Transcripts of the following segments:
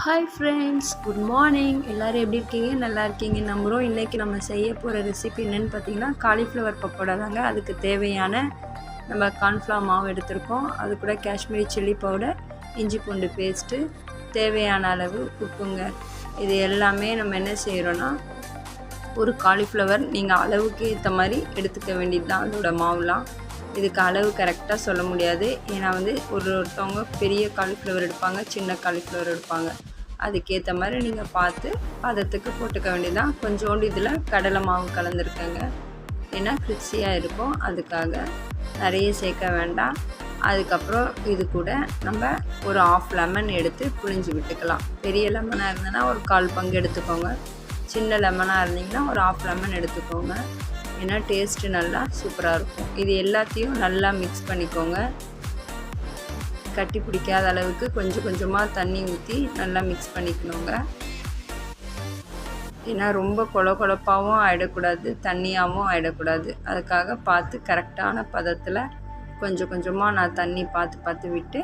Hi friends good morning எல்லோரும் எப்படி இருக்கீங்க? நல்லா இருக்கீங்க. நம்புகிறோம் இன்றைக்கி நம்ம செய்ய போகிற ரெசிபி என்னென்னு பார்த்தீங்கன்னா காலிஃப்ளவர் பக்கோடா தாங்க. அதுக்கு தேவையான நம்ம கார்ன்ஃப்ளவர் மாவு எடுத்திருக்கோம். அது கூட காஷ்மீரி சில்லி பவுடர் இஞ்சி பூண்டு பேஸ்ட்டு தேவையான அளவு உப்புங்க. இது எல்லாமே நம்ம என்ன செய்கிறோன்னா ஒரு காலிஃப்ளவர் நீங்கள் அளவுக்கு ஏற்ற மாதிரி எடுத்துக்க வேண்டியது தான் அதோடய மாவுலாம். இதுக்கு அளவு கரெக்டாக சொல்ல முடியாது. ஏன்னா வந்து ஒரு ஒருத்தவங்க பெரிய காலிஃப்ளவர் எடுப்பாங்க சின்ன காலிஃப்ளவர் எடுப்பாங்க. அதுக்கேற்ற மாதிரி நீங்கள் பார்த்து பதத்துக்கு போட்டுக்க வேண்டியதான் கொஞ்சோண்டு இதில் கடலை மாவு கலந்துருக்கேங்க. ஏன்னா கிறிஸ்பியாக இருக்கும். அதுக்காக நிறைய சேர்க்க வேண்டாம். அதுக்கப்புறம் இது கூட நம்ம ஒரு ஆஃப் லெமன் எடுத்து புழிஞ்சு விட்டுக்கலாம். பெரிய லெமனாக இருந்ததுன்னா ஒரு கால் பங்கு எடுத்துக்கோங்க. சின்ன லெமனாக இருந்தீங்கன்னா ஒரு ஆஃப் லெமன் எடுத்துக்கோங்க. ஏன்னா டேஸ்ட்டு நல்லா சூப்பராக இருக்கும். இது எல்லாத்தையும் நல்லா மிக்ஸ் பண்ணிக்கோங்க. கட்டி பிடிக்காத அளவுக்கு கொஞ்சம் கொஞ்சமாக தண்ணி ஊற்றி நல்லா மிக்ஸ் பண்ணிக்கணுங்க. ஏன்னா ரொம்ப கொல கொழப்பாகவும் ஆகிடக்கூடாது தண்ணியாகவும் ஆகிடக்கூடாது அதுக்காக பார்த்து கரெக்டான பதத்தில் கொஞ்சம் கொஞ்சமாக நான் தண்ணி பார்த்து பார்த்து விட்டு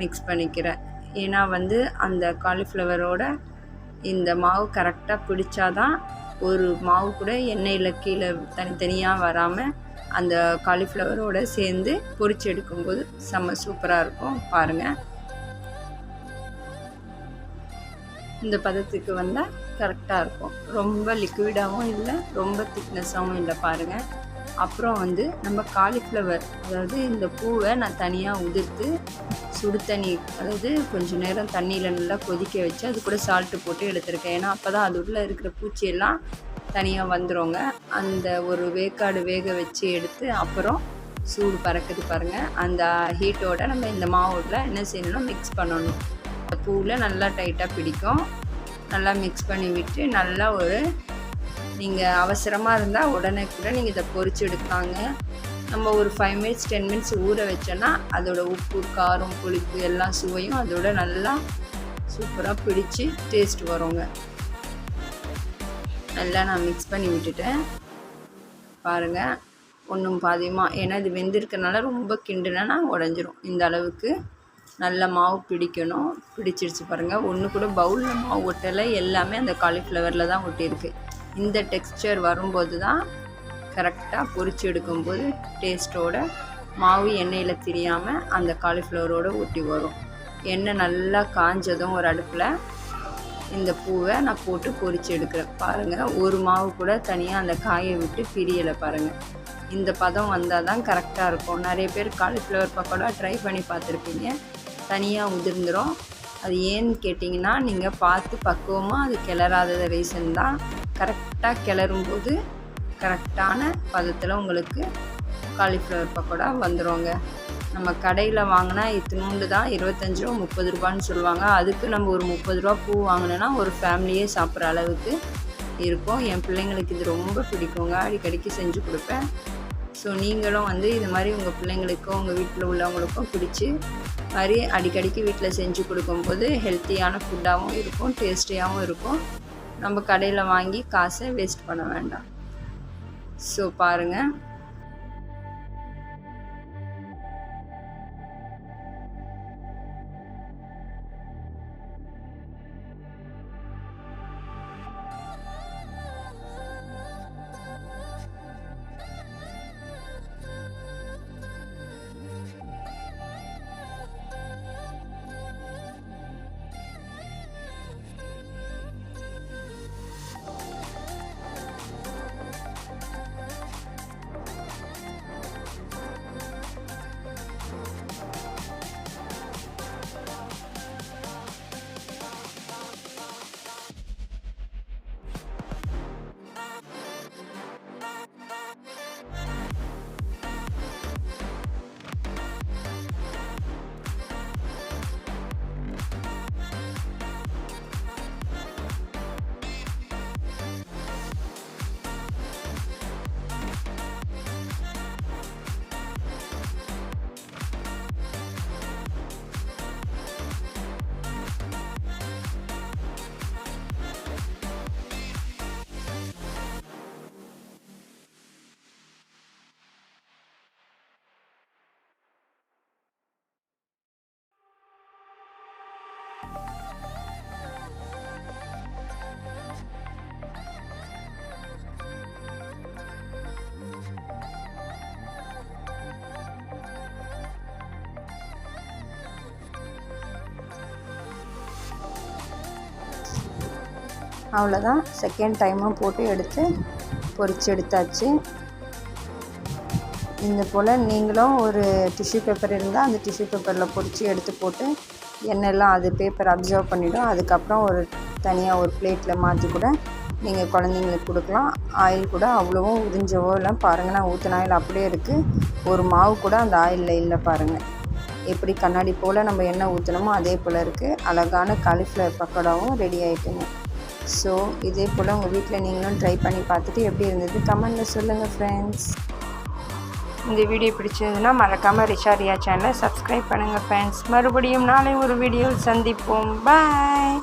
மிக்ஸ் பண்ணிக்கிறேன். ஏன்னா வந்து அந்த காலிஃப்ளவரோட இந்த மாவு கரெக்டாக பிடிச்சாதான் ஒரு மாவு கூட எண்ணெயில் கீழே தனித்தனியாக வராமல் அந்த காலிஃப்ளவரோடு சேர்ந்து பொறிச்சு எடுக்கும்போது செம்ம சூப்பராக இருக்கும். பாருங்கள் இந்த பதத்துக்கு வந்தால் கரெக்டாக இருக்கும். ரொம்ப லிக்விடாகவும் இல்லை ரொம்ப திக்னஸாகவும் இல்லை பாருங்கள் அப்புறம் வந்து நம்ம காலிஃப்ளவர் அதாவது இந்த பூவை நான் தனியாக உதிர்த்து சுடு தண்ணி அதாவது கொஞ்சம் நேரம் தண்ணியில் நல்லா கொதிக்க வச்சு அது கூட சால்ட்டு போட்டு எடுத்துருக்கேன். ஏன்னா அப்போ தான் அது உள்ளே இருக்கிற பூச்சியெல்லாம் தனியாக வந்துடுங்க அந்த ஒரு வேக்காடு வேக வச்சு எடுத்து அப்புறம் சூடு பறக்குது பாருங்கள் அந்த ஹீட்டோட நம்ம இந்த மாவில் என்ன செய்யணும்னா மிக்ஸ் பண்ணணும். அந்த பூவில் நல்லா டைட்டாக பிடிக்கும். நல்லா மிக்ஸ் பண்ணி விட்டு நல்லா ஒரு நீங்கள் அவசரமாக இருந்தால் உடனே கூட நீங்கள் இதை பொறிச்சு எடுக்கலாங்க நம்ம ஒரு ஃபைவ் மினிட்ஸ் டென் மினிட்ஸ் ஊற வச்சோன்னா அதோட உப்பு காரம் புளிப்பு எல்லாம் சுவையும் அதோட நல்லா சூப்பராக பிடிச்சி டேஸ்ட் வருங்க. நல்லா நான் மிக்ஸ் பண்ணி விட்டுட்டேன். பாருங்கள் ஒன்றும் பாதியமாக ஏன்னா இது வெந்திருக்கனால ரொம்ப கிண்டுனா உடஞ்சிரும். இந்த அளவுக்கு நல்ல மாவு பிடிக்கணும். பிடிச்சிருச்சு பாருங்கள் ஒன்று கூட பவுலில் மாவு ஒட்டலை. எல்லாமே அந்த காலிஃப்ளவரில் தான் ஒட்டியிருக்கு. இந்த டெக்ஸ்டர் வரும்போது தான் கரெக்டாக பொறிச்சு எடுக்கும்போது டேஸ்ட்டோட மாவு எண்ணெயில் திரியாமல் அந்த காலிஃப்ளவரோடு ஊட்டி வரும். எண்ணெய் நல்லா காஞ்சதும் ஒரு அடுப்பில் இந்த பூவை நான் போட்டு பொறிச்சு எடுக்கிறேன். பாருங்கள் ஒரு மாவு கூட தனியாக அந்த காயை விட்டு பிரியலை பாருங்கள் இந்த பதம் வந்தால் தான் கரெக்டாக இருக்கும். நிறைய பேர் காலிஃப்ளவர் பக்கோடா ட்ரை பண்ணி பார்த்துருப்பீங்க. தனியாக உதிர்ந்துடும் அது ஏன்னு கேட்டிங்கன்னா நீங்கள் பார்த்து பக்குவமாக அது கிளறாதது ரீசன் தான். கரெக்டாக கிளறும்போது கரெக்டான பதத்தில் உங்களுக்கு காலிஃப்ளவர் பக்கோடா வந்துடுங்க நம்ம கடையில் வாங்கினா இத்தினூண்டு தான் இருபத்தஞ்சி ரூபா முப்பது ரூபான்னு சொல்லுவாங்க. அதுக்கு நம்ம ஒரு முப்பது ரூபா பூ வாங்கினோன்னா ஒரு ஃபேமிலியே சாப்பிட்ற அளவுக்கு இருக்கும். என் பிள்ளைங்களுக்கு இது ரொம்ப பிடிக்குங்க. அடிக்கடிக்கு செஞ்சு கொடுப்பேன். ஸோ நீங்களும் வந்து இது மாதிரி உங்கள் பிள்ளைங்களுக்கும் உங்கள் வீட்டில் உள்ளவங்களுக்கும் பிடிச்சி மாதிரி அடிக்கடிக்கு வீட்டில் செஞ்சு கொடுக்கும்போது ஹெல்த்தியான ஃபுட்டாகவும் இருக்கும் டேஸ்டியாகவும் இருக்கும். நம்ம கடையில் வாங்கி காசை வேஸ்ட் பண்ண வேண்டாம். ஸோ பாருங்கள் அவ்வளோதான். செகண்ட் டைமும் போட்டு எடுத்து பொறிச்சு எடுத்தாச்சு. இந்த போல் நீங்களும் ஒரு டிஷ்யூ பேப்பர் இருந்தால் அந்த டிஷ்யூ பேப்பரில் பொறிச்சு எடுத்து போட்டு எண்ணெய்லாம் அது பேப்பர் அப்சர்வ் பண்ணிவிடும் அதுக்கப்புறம் ஒரு தனியாக ஒரு பிளேட்டில் மாற்றி கூட நீங்கள் குழந்தைங்களுக்கு கொடுக்கலாம். ஆயில் கூட அவ்வளோவும் உறிஞ்சவோ இல்லை பாருங்கள் நான் ஊற்றின ஆயில் அப்படியே இருக்குது ஒரு மாவு கூட அந்த ஆயிலில் இல்லை பாருங்கள் எப்படி கண்ணாடி போல் நம்ம எண்ணெய் ஊற்றினோமோ அதே போல் இருக்குது அழகான காலிஃப்ளவர் பக்கோடாவும் ரெடி ஆகிட்டுங்க ஸோ இதே போல் உங்கள் வீட்டில் நீங்களும் ட்ரை பண்ணி பார்த்துட்டு எப்படி இருந்தது? கமெண்டில் சொல்லுங்கள் ஃப்ரெண்ட்ஸ் இந்த வீடியோ பிடிச்சிருந்ததுன்னா மறக்காமல் ரிஷாரியா சேனலை சப்ஸ்கிரைப் பண்ணுங்கள் ஃப்ரெண்ட்ஸ் மறுபடியும் நாளை ஒரு வீடியோவில் சந்திப்போம். பாய்